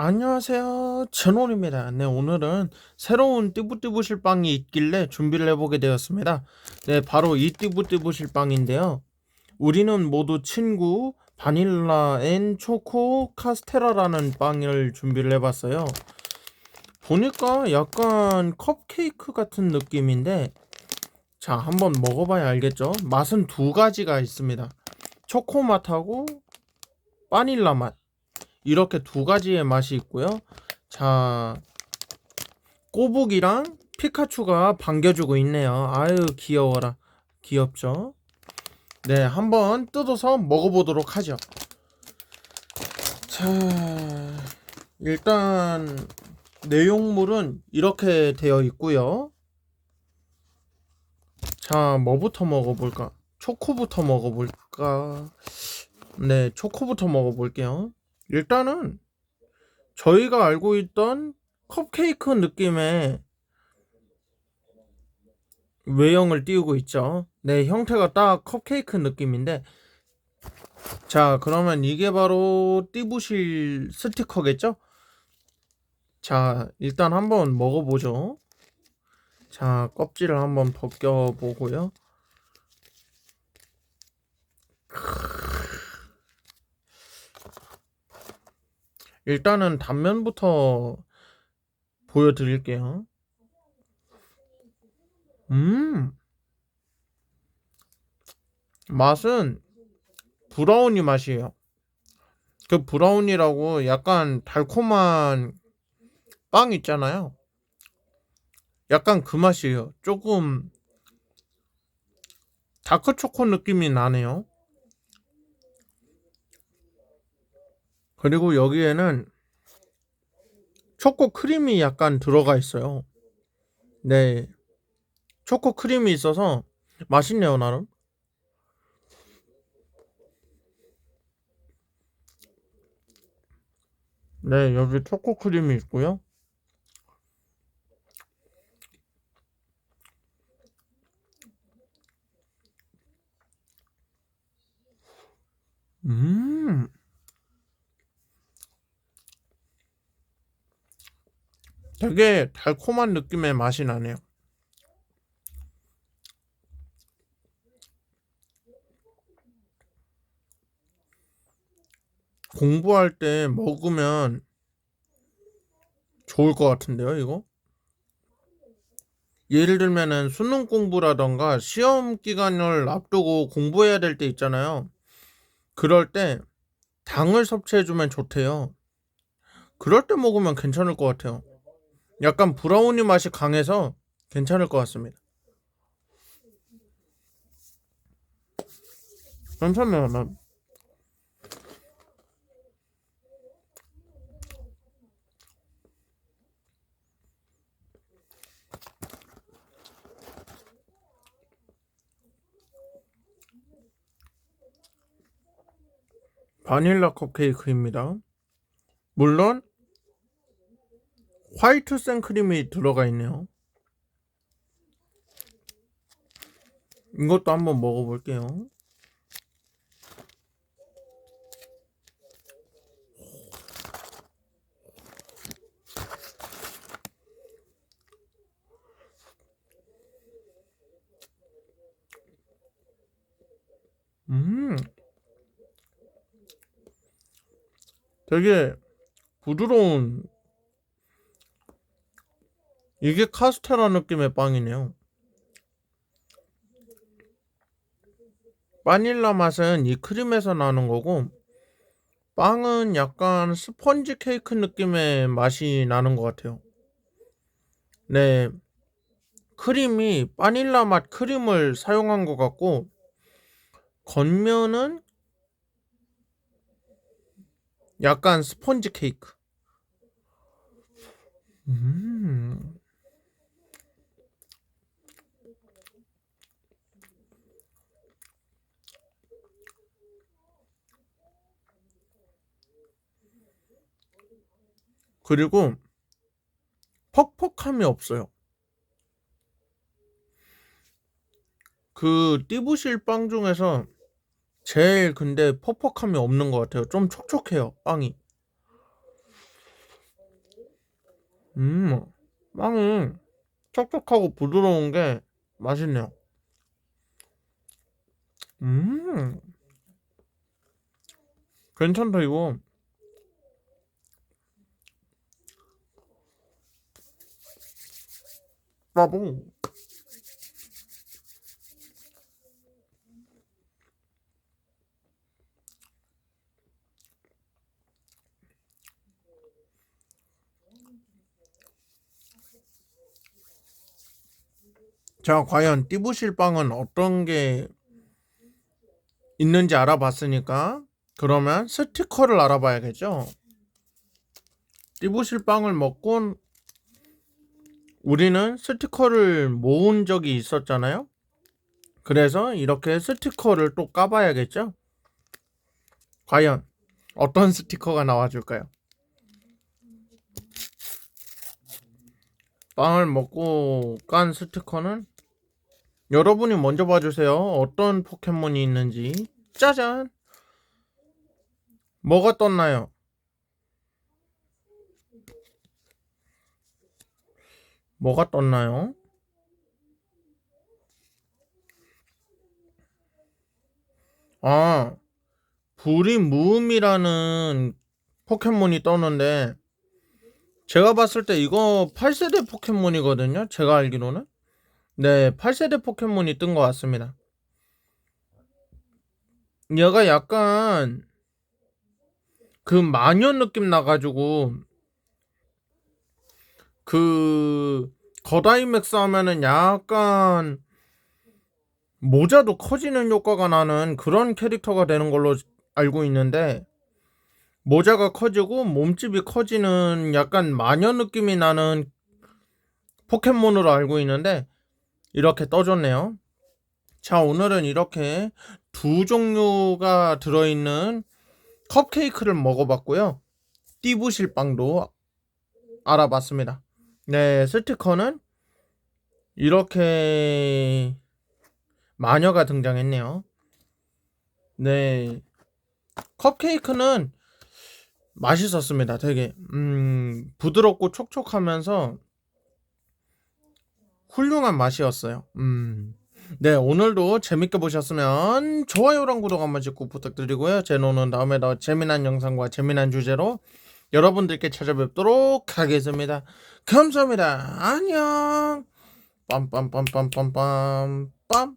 안녕하세요. 전원입니다. 네, 오늘은 새로운 띠부띠부실 빵이 있길래 준비를 해보게 되었습니다. 네, 바로 이 띠부띠부실 빵인데요. 우리는 모두 친구 바닐라 앤 초코 카스테라라는 빵을 준비를 해봤어요. 보니까 약간 컵케이크 같은 느낌인데, 자, 한번 먹어봐야 알겠죠? 맛은 두 가지가 있습니다. 초코 맛하고 바닐라 맛. 이렇게 두 가지의 맛이 있고요. 자, 꼬북이랑 피카츄가 반겨주고 있네요. 아유, 귀여워라. 귀엽죠? 네, 한번 뜯어서 먹어보도록 하죠. 자, 일단 내용물은 이렇게 되어 있고요. 자, 뭐부터 먹어볼까? 초코부터 먹어볼까? 네, 초코부터 먹어볼게요. 일단은 저희가 알고 있던 컵케이크 느낌의 외형을 띄우고 있죠. 네, 형태가 딱 컵케이크 느낌인데 자, 그러면 이게 바로 띠부실 스티커겠죠? 자, 일단 한번 먹어보죠. 자, 껍질을 한번 벗겨보고요. 일단은 단면부터 보여드릴게요. 음, 맛은 브라우니 맛이에요. 그 브라우니라고 약간 달콤한 빵 있잖아요. 약간 그 맛이에요. 조금 다크 초코 느낌이 나네요. 그리고 여기에는 초코 크림이 약간 들어가 있어요. 네. 초코 크림이 있어서 맛있네요, 나름. 네, 여기 초코 크림이 있고요. 음. 되게 달콤한 느낌의 맛이 나네요. 공부할 때 먹으면 좋을 것 같은데요, 이거? 예를 들면은 수능 공부라던가 시험 기간을 앞두고 공부해야 될 때 있잖아요. 그럴 때 당을 섭취해주면 좋대요. 그럴 때 먹으면 괜찮을 것 같아요. 약간 브라우니 맛이 강해서 괜찮을 것 같습니다. 괜찮네요, 난. 바닐라 컵케이크입니다. 물론 화이트 생크림이 들어가 있네요. 이것도 한번 먹어볼게요. 음, 되게 부드러운 이게 카스테라 느낌의 빵이네요. 바닐라 맛은 이 크림에서 나는 거고, 빵은 약간 스펀지 케이크 느낌의 맛이 나는 것 같아요. 네, 크림이 바닐라 맛 크림을 사용한 것 같고, 겉면은 약간 스펀지 케이크. 음. 그리고 퍽퍽함이 없어요. 그 띠부실 빵 중에서 제일 근데 퍽퍽함이 없는 것 같아요. 좀 촉촉해요, 빵이. 음, 빵이 촉촉하고 부드러운 게 맛있네요. 음, 괜찮다, 이거. 나도. 자, 과연 띠부실 빵은 어떤 게 있는지 알아봤으니까 그러면 스티커를 알아봐야겠죠. 띠부실 빵을 먹고 우리는 스티커를 모은 적이 있었잖아요. 그래서 이렇게 스티커를 또 까봐야겠죠. 과연 어떤 스티커가 나와줄까요? 빵을 먹고 깐 스티커는 여러분이 먼저 봐주세요. 어떤 포켓몬이 있는지. 짜잔! 뭐가 떴나요? 뭐가 떴나요? 아, 불이 무음이라는 포켓몬이 떴는데, 제가 봤을 때 이거 8세대 포켓몬이거든요. 제가 알기로는. 네, 8세대 포켓몬이 뜬 것 같습니다. 얘가 약간 그 마녀 느낌 나가지고 그 거다이맥스 하면은 약간 모자도 커지는 효과가 나는 그런 캐릭터가 되는 걸로 알고 있는데 모자가 커지고 몸집이 커지는 약간 마녀 느낌이 나는 포켓몬으로 알고 있는데 이렇게 떠줬네요. 자, 오늘은 이렇게 두 종류가 들어있는 컵케이크를 먹어봤고요. 띠부실 빵도 알아봤습니다. 네, 스티커는 이렇게 마녀가 등장했네요. 네, 컵케이크는 맛있었습니다. 되게 음, 부드럽고 촉촉하면서 훌륭한 맛이었어요. 음. 네, 오늘도 재밌게 보셨으면 좋아요랑 구독 한 번씩 꼭 부탁드리고요. 제노는 다음에 더 재미난 영상과 재미난 주제로 여러분들께 찾아뵙도록 하겠습니다. 감사합니다. 안녕. 빰빰빰빰빰빰 빰.